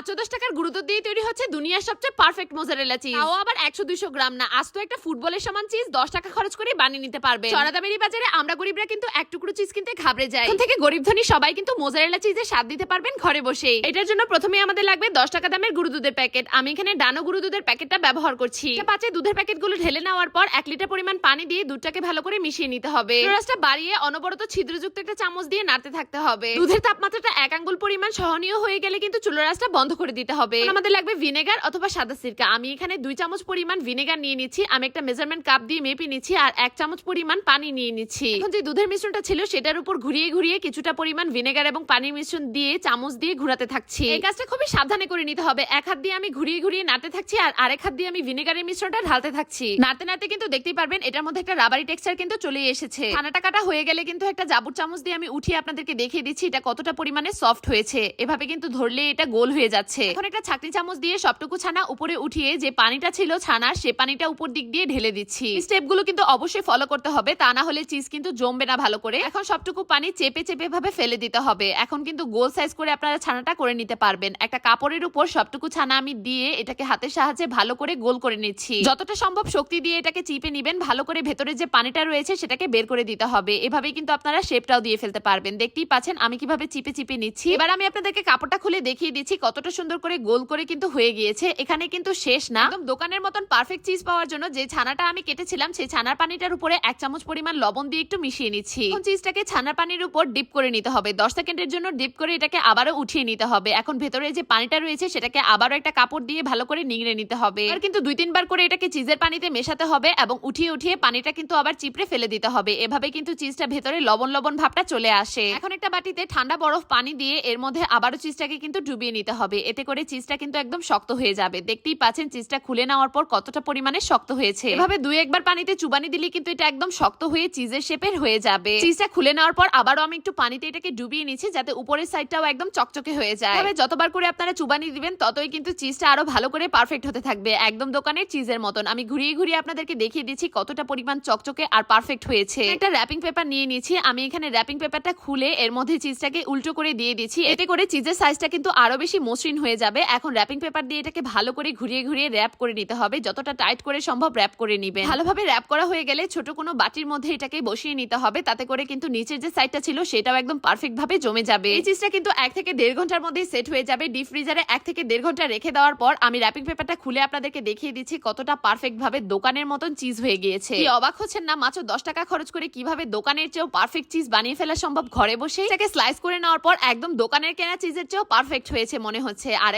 মাত্র দশ টাকার গুরুত্ব দিয়ে তৈরি হচ্ছে দুনিয়ার সবচেয়ে পারফেক্ট মোজারেলা চিজ তাও আবার একশো দুইশো গ্রাম না আজ তো একটা ফুটবলের সমান চিজ দশ টাকা খরচ করে বানিয়ে নিতে পারবে। চড়াদামেরি বাজারে আমরা গরিবরা কিন্তু এক টুকরো চিজ কিনতে ঘাবড়ে যাই। এখন থেকে গরিব ধনী সবাই কিন্তু মোজারেলা চিজের স্বাদ দিতে পারবেন ঘরে বসে এটার জন্য প্রথমে আমাদের লাগবে দশ টাকা দামের গুরু দুধের প্যাকেট আমি এখানে ডানো গুরু দুধের প্যাকেটটা ব্যবহার করছি। পাঁচে দুধের প্যাকেটগুলো ঢেলে নেওয়ার পর এক লিটার পরিমাণ পানি দিয়ে দুধটাকে ভালো করে মিশিয়ে নিতে হবে। রসটা বাড়িয়ে অনবরত ছিদ্রযুক্ত একটা চামচ দিয়ে নাড়তে থাকতে হবে। দুধের তাপমাত্রাটা এক আঙ্গুল পরিমাণ সহনীয় হয়ে গেলে কিন্তু চুলো রাসটা বন্ধ করে দিতে হবে। আমাদের লাগবে ভিনেগার অথবা সাদা সিরকা। আমি এখানে দুই চামচ পরিমাণ ভিনেগার নিয়ে নিচ্ছি। আমি একটা মেজারমেন্ট কাপ দিয়ে মেপে নিচ্ছি আর এক চামচ পরিমাণ পানি নিয়ে নিচ্ছি। এখন যে দুধের মিশ্রণটা ছিল, সেটার উপর ঘুরিয়ে ঘুরিয়ে কিছুটা পরিমাণ ভিনেগার এবং পানির মিশ্রণ দিয়ে চামচ দিয়ে ঘুরাতে থাকছি। এই কাজটা খুবই সাবধানে করে নিতে হবে। এক হাত দিয়ে আমি ঘুরিয়ে ঘুরিয়ে নাড়তে থাকছি আর আরেক হাত দিয়ে আমি ভিনেগারের মিশ্রণটা ঢালতে থাকছি। নাড়তে নাড়তে কিন্তু দেখতেই পারবেন, এটার মধ্যে একটা রাবারি টেক্সচার কিন্তু চলে এসেছে। ছানাটা কাটা হয়ে গেলে কিন্তু একটা জাবুর চামচ দিয়ে আমি উঠিয়ে আপনাদেরকে দেখিয়ে দিচ্ছি, এটা কতটা পরিমাণে সফট হয়েছে। এভাবে কিন্তু ধরলে এটা গোল হয়ে যাচ্ছে। এখন একটা ছাকনি চামচ দিয়ে সবটুকু ছানা উপরে উঠিয়ে যে পানিটা ছিল ছানার, সে পানিটা উপর দিক দিয়ে ঢেলে দিচ্ছি। স্টেপগুলো কিন্তু অবশ্যই ফলো করতে হবে, তা না হলে চিজ কিন্তু জমবে না ভালো করে। এখন সবটুকু পানি চেপে চেপে ভাবে ফেলে দিতে হবে। এখন কিন্তু গোল সাইজ করে আপনারা ছানাটা করে নিতে পারবেন। একটা কাপড়ের উপর সবটুকু ছানা আমি দিয়ে এটাকে হাতের সাহায্যে ভালো করে গোল করে নিচ্ছি। যতটা সম্ভব শক্তি দিয়ে এটাকে চিপে নিবেন, ভালো করে ভেতরে যে পানিটা রয়েছে সেটাকে বের করে দিতে হবে। এভাবেই কিন্তু আপনারা শেপটাও দিয়ে ফেলতে পারবেন। দেখতেই পাচ্ছেন আমি কীভাবে চিপে চিপে নিচ্ছি। এবার আমি আপনাদেরকে কাপড়টা খুলে দেখিয়ে দিচ্ছি কতটা সুন্দর করে গোল করে কিন্তু হয়ে গিয়েছে। এখানে কিন্তু শেষ না। একদম দোকানের মতন পারফেক্ট চিজ পাওয়ার জন্য যে ছানাটা আমি কেটেছিলাম, সেই ছানার পানিটার উপরে এক চামচ পরিমাণ লবণ দিয়ে একটু মিশিয়ে নিচ্ছি। চিজটাকে ছানার পানির উপর ডিপ করে নিতে হবে। দশ সেকেন্ডের জন্য ডিপ করে এটাকে আবারও উঠিয়ে নিতে হবে। এখন ভেতরে যে পানিটা রয়েছে, সেটাকে আবারও একটা কাপড় দিয়ে ভালো করে নিংড়ে নিতে হবে। আর কিন্তু দুই তিনবার করে এটাকে চিজের পানিতে মেশাতে হবে এবং উঠিয়ে উঠিয়ে পানিটা কিন্তু আবার চিপড়ে ফেলে দিতে হবে। এভাবে কিন্তু চিজটা ভেতরে লবণ লবণ ভাবটা চলে আসে। এখন একটা বাটিতে ঠান্ডা বরফ পানি দিয়ে এর মধ্যে আবারও চিজটাকে কিন্তু ডুবিয়ে নিতে হবে। এতে করে চিজটা কিন্তু একদম শক্ত হয়ে যাবে। দেখতেই পাচ্ছেন চিজটা খুলে নেওয়ার পর কতটা পরিমাণে শক্ত হয়েছে। এভাবে দুই একবার পানিতে চুবানি দিলে কিন্তু এটা একদম শক্ত হয়ে চিজের শেপের হয়ে যাবে। চিজটা খুলে নেওয়ার পর আবারও আমি একটু পানিতে এটাকে ডুবিয়ে নিচ্ছি যাতে উপরের সাইডটাও একদম চকচকে হয়ে যায়। এভাবে যতবার করে আপনারা চুবানি দিবেন, ততই কিন্তু চিজটা আরও ভালো করে পারফেক্ট হতে থাকবে, একদম দোকানের চিজের মতন। আমি ঘুরিয়ে ঘুরিয়ে আপনাদেরকে দেখিয়ে দিচ্ছি কতটা পরিমাণ চকচকে আর পারফেক্ট হয়েছে। একটা র্যাপিং পেপার নিয়ে নিয়েছি আমি এখানে র্যাপিং পেপারটা খুলে এর মধ্যে চিজটাকে উল্টো করে দিয়ে দিচ্ছি। এতে করে চিজের সাইজটা কিন্তু আরও বেশি মসৃণ হয়ে যাবে। এখন র্যাপিং পেপার দিয়ে এটাকে ভালো করে ঘুরিয়ে ঘুরিয়ে র্যাপ করে নিতে হবে। যতটা টাইট করে সম্ভব র্যাপ করে নিবে ভালোভাবে র্যাপ করা হয়ে গেলে ছোট কোনো বাটির মধ্যে এটাকে বসিয়ে নিতে হবে। তাতে করে কিন্তু নিচের যে সাইডটা ছিল, সেটাও একদম পারফেক্ট ভাবে জমে যাবে। এই চিজটা কিন্তু এক থেকে দেড় ঘণ্টার মধ্যেই সেট হয়ে যাবে। ডিপ ফ্রিজারে এক থেকে দেড় ঘণ্টা রেখে দেওয়ার পর আমি র্যাপিং পেপারটা খুলে আপনাদেরকে দেখিয়ে দিচ্ছি কতটা পারফেক্ট ভাবে দোকানের মতন চিজ হয়ে গিয়েছে। অবাক হচ্ছেন না? মাত্র দশ টাকা খরচ করে কীভাবে দোকানের চেয়েও পারফেক্ট চিজ বানিয়ে ফেলা সম্ভব? ঘরে বসে এটাকে স্লাইস করে নেওয়ার পর একদম দোকানের কেনা চিজের চেয়েও পারফেক্ট হয়েছে মনে হচ্ছে আর